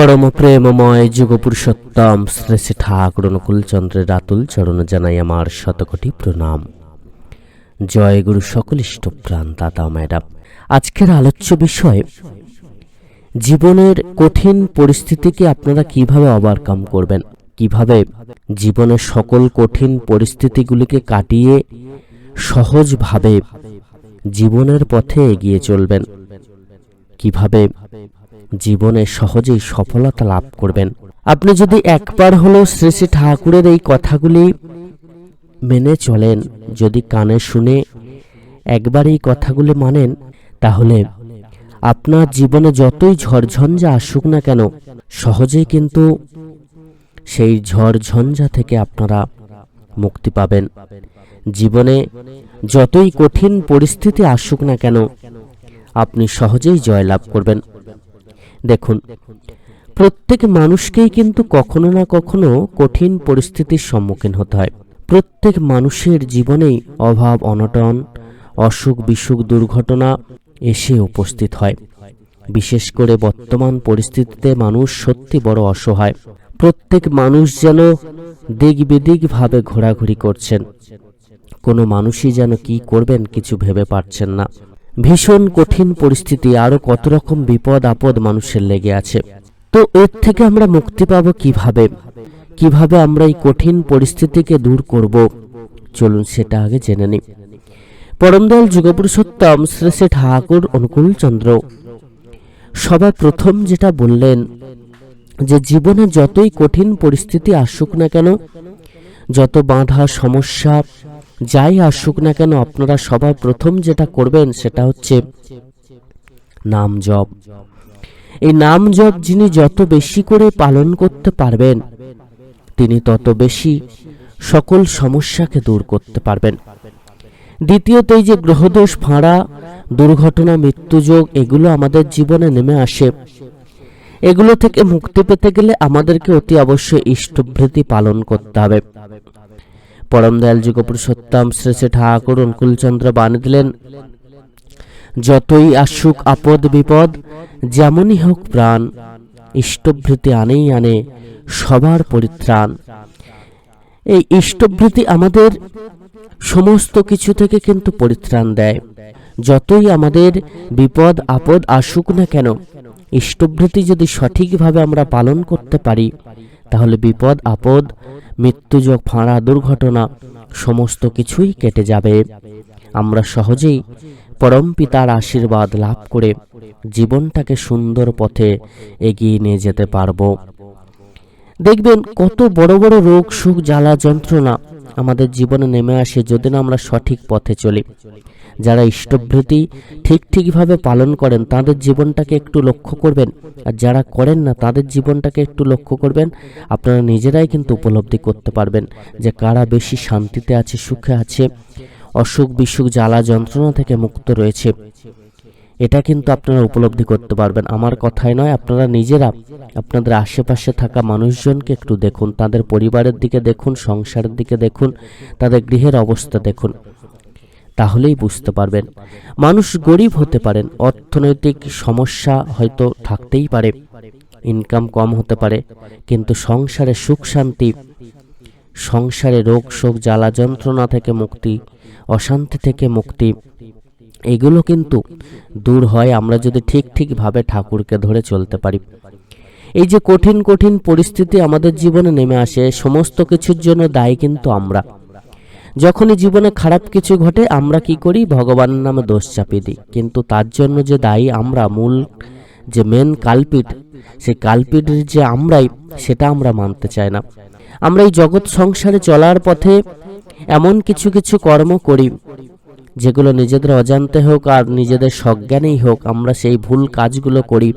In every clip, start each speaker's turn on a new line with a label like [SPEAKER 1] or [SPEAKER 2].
[SPEAKER 1] পরম প্রেমময় যুগপুরুষোত্তম শ্রী শ্রী ঠাকুর অনুকূলচন্দ্রের রাতুল চরণ জানাই আমার শতকোটি প্রণাম। জয় গুরু সকল ইষ্টপ্রাণ দাদা ম্যাডাম আজকের আলোচ্য বিষয়, জীবনের কঠিন পরিস্থিতিকে আপনারা কীভাবে ওভারকাম করবেন? কীভাবে জীবনের সকল কঠিন পরিস্থিতিগুলিকে কাটিয়ে সহজভাবে জীবনের পথে এগিয়ে চলবেন? কীভাবে জীবনে সহজেই সফলতা লাভ করবেন। আপনি যদি একবার হলেও শ্রী শ্রী ঠাকুরের এই কথাগুলি মেনে চলেন, যদি কানে শুনে একবার এই কথাগুলি মানেন, তাহলে আপনার জীবনে যতই ঝড়ঝঞ্ঝা আসুক না কেন, সহজেই কিন্তু সেই ঝড়ঝঞ্ঝা থেকে আপনারা মুক্তি পাবেন। জীবনে যতই কঠিন পরিস্থিতি আসুক না কেন, আপনি সহজেই জয়লাভ করবেন। দেখুন, প্রত্যেক মানুষকেই কিন্তু কখনো না কখনো কঠিন পরিস্থিতির সম্মুখীন হতে হয়। প্রত্যেক মানুষের জীবনেই অভাব, অনটন, অসুখ, বিসুখ, দুর্ঘটনা এসে উপস্থিত হয়। বিশেষ করে বর্তমান পরিস্থিতিতে মানুষ সত্যি বড় অসহায়। প্রত্যেক মানুষ যেন দিক বিদিকভাবে ঘোরাঘুরি করছেন। কোনো মানুষই যেন কি করবেন কিছু ভেবে পারছেন না। ভীষণ কঠিন পরিস্থিতি, আরও কত রকম বিপদ আপদ মানুষের লেগে আছে। তো এর থেকে আমরা মুক্তি পাব কীভাবে? কীভাবে আমরা এই কঠিন পরিস্থিতিকে দূর করব? চলুন সেটা আগে জেনে নিই। পরমদয়াল যুগপুরুষোত্তম শ্রী শ্রী ঠাকুর অনুকূল চন্দ্র সবার প্রথম যেটা বললেন যে জীবনে যতই কঠিন পরিস্থিতি আসুক না কেন, যত বাধা, সমস্যা যাই আসুক না কেন, আপনারা সবার প্রথম যেটা করবেন সেটা হচ্ছে নাম জপ। এই নাম জপ যিনি যত বেশি করে পালন করতে পারবেন, তিনি তত বেশি সকল সমস্যাকে দূর করতে পারবেন। দ্বিতীয়ত এই যে গ্রহদোষ, ফাঁড়া, দুর্ঘটনা, মৃত্যুযোগ, এগুলো আমাদের জীবনে নেমে আসে। এগুলো থেকে মুক্তি পেতে গেলে আমাদেরকে অতি অবশ্যই ইষ্টভৃতি পালন করতে হবে। পরম দয়াল যুগ পুরুষোত্তম শ্রী ঠাকুর অনুকূলচন্দ্র বাণী দিলেন, যতই আসুক আপদ বিপদ, যেমনই হোক প্রাণ, ইষ্টভৃতি আনেই আনে সবার পরিত্রাণ। এই ইষ্টভৃতি আমাদের সমস্ত কিছু থেকে কিন্তু পরিত্রাণ দেয়। যতই আমাদের বিপদ, আপদ আসুক না কেন, ইষ্টভৃতি যদি সঠিকভাবে আমরা পালন করতে পারি তাহলে বিপদ, আপদ, মৃত্যুযোগ, ফাঁড়া, দুর্ঘটনা, সমস্ত কিছুই কেটে যাবে। আমরা সহজেই পরম পিতার আশীর্বাদ লাভ করে জীবনটাকে সুন্দর পথে এগিয়ে নিয়ে যেতে পারব। দেখবেন কত বড় বড় রোগ, সুখ, জ্বালা, যন্ত্রণা আমাদের জীবনে নেমে আসে যদি না আমরা সঠিক পথে চলি। যারা ইষ্টভৃতি ঠিক ঠিকভাবে পালন করেন, তাদের জীবনটাকে একটু লক্ষ্য করবেন। আর যারা করেন না, তাদের জীবনটাকে একটু লক্ষ্য করবেন। আপনারা নিজেরাই কিন্তু উপলব্ধি করতে পারবেন যে কারা বেশি শান্তিতে আছে, সুখে আছে। অসুখ, বিসুখ, জ্বালা, যন্ত্রণা থেকে মুক্ত রয়েছে। এটা কিন্তু আপনারা উপলব্ধি করতে পারবেন। আমার কথাই নয়, আপনারা নিজেরা আপনাদের আশেপাশে থাকা মানুষজনকে একটু দেখুন, তাদের পরিবারের দিকে দেখুন, সংসারের দিকে দেখুন, তাদের গৃহের অবস্থা দেখুন। তাহলেই বুঝতে পারবেন। মানুষ গরিব হতে পারেন, অর্থনৈতিক সমস্যা হয়তো থাকতেই পারে ইনকাম কম হতে পারে, কিন্তু সংসারে সুখ শান্তি, সংসারে রোগ শোক জ্বালা যন্ত্রণা থেকে মুক্তি, অশান্তি থেকে মুক্তি, এগুলো কিন্তু দূর হয় আমরা যদি ঠিক ঠিকভাবে ঠাকুরকে ধরে চলতে পারি। এই যে কঠিন কঠিন পরিস্থিতি আমাদের জীবনে নেমে আসে, সমস্ত কিছুর জন্য দায়ী কিন্তু আমরা। যখনই জীবনে খারাপ কিছু ঘটে, আমরা কি করি? ভগবানের নামে দোষ চাপিয়ে দিই। কিন্তু তার জন্য যে দায়ী আমরা, মূল যে মেন কালপিট সেই কালপিটের যে আমরাই, সেটা আমরা মানতে চাই না। আমরা এই জগৎ সংসারে চলার পথে এমন কিছু কিছু কর্ম করি, যেগুলো নিজেদের অজান্তে হোক আর নিজেদের সজ্ঞানেই হোক, আমরা সেই ভুল কাজগুলো করি।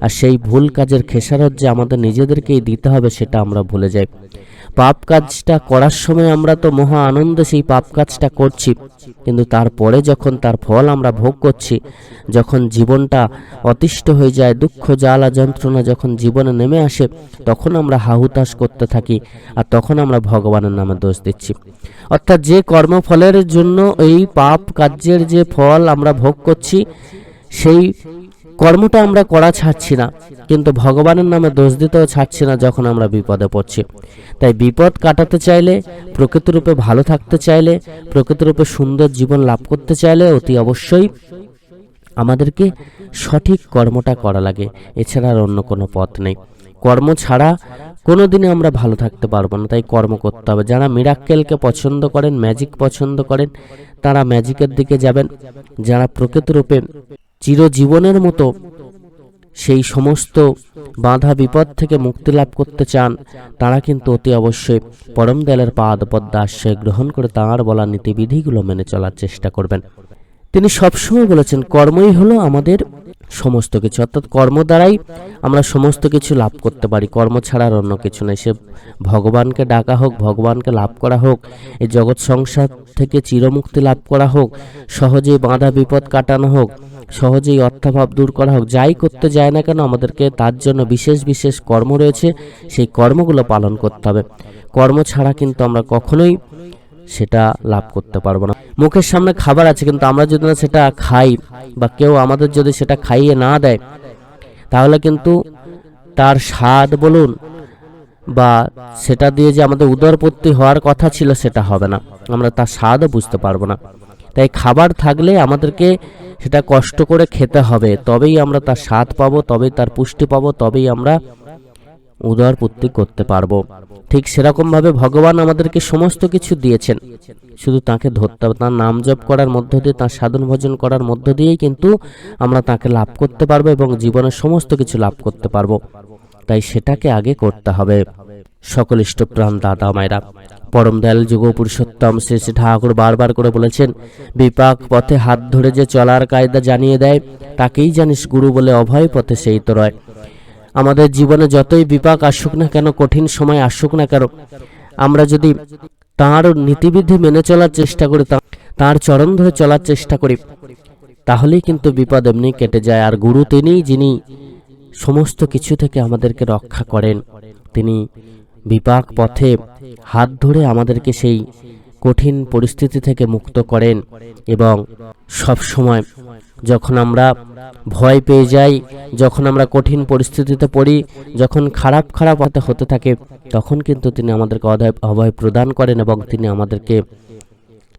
[SPEAKER 1] আর সেই ভুল কাজের খেসারত যে আমাদের নিজেদেরকেই দিতে হবে, সেটা আমরা ভুলে যাই। পাপ কাজটা করার সময় আমরা তো মহা আনন্দে সেই পাপ কাজটা করছি। কিন্তু তারপরে যখন তার ফল আমরা ভোগ করছি, যখন জীবনটা অতিষ্ঠ হয়ে যায়, দুঃখ, জ্বালা, যন্ত্রণা যখন জীবনে নেমে আসে, তখন আমরা হাহুতাশ করতে থাকি আর তখন আমরা ভগবানের নামে দোষ দিচ্ছি। অর্থাৎ যে কর্মফলের জন্য এই পাপ কার্যের যে ফল আমরা ভোগ করছি সেই কর্মটা আমরা করা ছাড়ছি না, কিন্তু ভগবানের নামে দোষ দিতেও ছাড়ছি না যখন আমরা বিপদে পড়ছি। তাই বিপদ কাটাতে চাইলে প্রকৃতরূপে ভালো থাকতে চাইলে প্রকৃতরূপে সুন্দর জীবন লাভ করতে চাইলে অতি অবশ্যই আমাদেরকে সঠিক কর্মটা করা লাগে, এছাড়া আর অন্য কোনো পথ নেই। কর্ম ছাড়া কোনো দিনে আমরা ভালো থাকতে পারব না, তাই কর্ম করতে হবে। যারা মিরাক্কেলকে পছন্দ করেন, ম্যাজিক পছন্দ করেন, তারা ম্যাজিকের দিকে যাবেন। যারা প্রকৃতরূপে চিরজীবনের মতো সেই সমস্ত বাধা বিপদ থেকে মুক্তি লাভ করতে চান, তারা কিন্তু অতি অবশ্যই পরম দয়ালের পাদ পদ্মা আশ্রয় গ্রহণ করে তাঁর বলা নীতিবিধিগুলো মেনে চলার চেষ্টা করবেন। তিনি সবসময় বলেছেন, কর্মই হলো আমাদের সমস্ত কিছু। অর্থাৎ কর্ম দ্বারাই আমরা সমস্ত কিছু লাভ করতে পারি। কর্ম ছাড়া আর অন্য কিছু নয় সে ভগবানকে ডাকা হোক, ভগবানকে লাভ করা হোক, এই জগৎ সংসার থেকে চিরমুক্তি লাভ করা হোক, সহজেই বাধা বিপদ কাটানো হোক, সহজেই অর্থাভাব দূর করা হোক, যাই করতে যায় না কেন আমাদেরকে তার জন্য বিশেষ বিশেষ কর্ম রয়েছে। সেই কর্মগুলো পালন করতে হবে। কর্ম ছাড়া কিন্তু আমরা কখনোই সেটা লাভ করতে পারব না। মুখের সামনে খাবার আছে, কিন্তু আমরা যদি না সেটা খাই বা কেউ আমাদের যদি সেটা খাইয়ে না দেয়, তাহলে কিন্তু তার স্বাদ বলুন বা সেটা দিয়ে যে আমাদের উদরপত্তি হওয়ার কথা ছিল সেটা হবে না। আমরা তার স্বাদও বুঝতে পারব না। তাই খাবার থাকলে আমাদেরকে সেটা কষ্ট করে খেতে হবে। তবেই আমরা তার স্বাদ পাবো, তবেই তার পুষ্টি পাবো, তবেই আমরা উদরপত্তি করতে পারব। ঠিক সেরকমভাবে ভগবান আমাদেরকে সমস্ত কিছু দিয়েছেন। শুধু তাকে ধরতে হবে, তার নাম জপ করার মধ্য দিয়ে, তার সাধন ভজন করার মধ্য দিয়েই কিন্তু আমরা তাকে লাভ করতে পারব এবং জীবনের সমস্ত কিছু লাভ করতে পারব। তাই সেটাকে আগে করতে হবে। সকল ইষ্টপ্রাণ দাদা মায়েরা, পরম দয়াল যুগ পুরুষোত্তম শ্রী শ্রী ঠাকুর বারবার করে বলেছেন, বিপাক পথে হাত ধরে যে চলার কায়দা জানিয়ে দেয়, তাকেই জানিস গুরু বলে অভয় পথে সেই তো রয়। আমাদের জীবনে যতই বিপাক আসুক না কেন, কঠিন সময় আসুক না কেন, আমরা যদি তাঁর নীতিবিধি মেনে চলার চেষ্টা করি তাঁর চরণ ধরে চলার চেষ্টা করি, তাহলেই কিন্তু বিপদ এমনি কেটে যায়। আর গুরু তিনিই যিনি সমস্ত কিছু থেকে আমাদেরকে রক্ষা করেন, তিনি বিপাক পথে হাত ধরে আমাদেরকে সেই কঠিন পরিস্থিতি থেকে মুক্ত করেন এবং সব সময় যখন আমরা ভয় পেয়ে যাই, যখন আমরা কঠিন পরিস্থিতিতে পড়ি, যখন খারাপ খারাপ হতে থাকে, তখন কিন্তু তিনি আমাদেরকে অদয়, অভয় প্রদান করেন এবং তিনি আমাদেরকে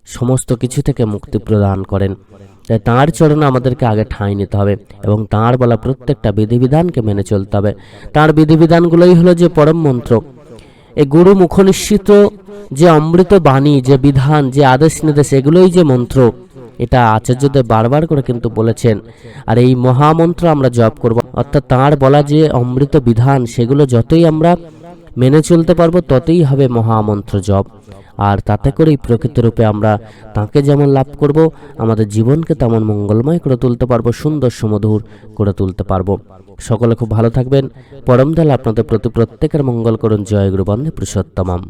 [SPEAKER 1] সমস্ত কিছু থেকে মুক্তি প্রদান করেন। তাই তাঁর চরণে আমাদেরকে আগে ঠাঁই নিতে হবে এবং তাঁর বলা প্রত্যেকটা বিধিবিধানকে মেনে চলতে হবে। তাঁর বিধিবিধানগুলোই হলো যে পরম মন্ত্র এই গুরু মুখনিশ্চিত, যে অমৃত বাণী, যে বিধান, যে আদেশ নির্দেশ, এগুলোই যে মন্ত্র, এটা আচার্যদেব বারবার করে কিন্তু বলেছেন। আর এই মহামন্ত্র আমরা জপ করব। অর্থাৎ তাঁর বলা যে অমৃত বিধান, সেগুলো যতই আমরা মেনে চলতে পারব, ততই হবে মহামন্ত্র জপ। আর তাতে করেই প্রকৃত রূপে আমরা তাকে যেমন লাভ করব, আমাদের জীবনকে তেমন মঙ্গলময় করে তুলতে পারব, সুন্দর সুমধুর করে তুলতে পারব। সকলে খুব ভালো থাকবেন। পরম দয়াল আপনাদের প্রতি প্রত্যেকের মঙ্গল করুন। জয় গুরু বন্দে পুরুষোত্তমম।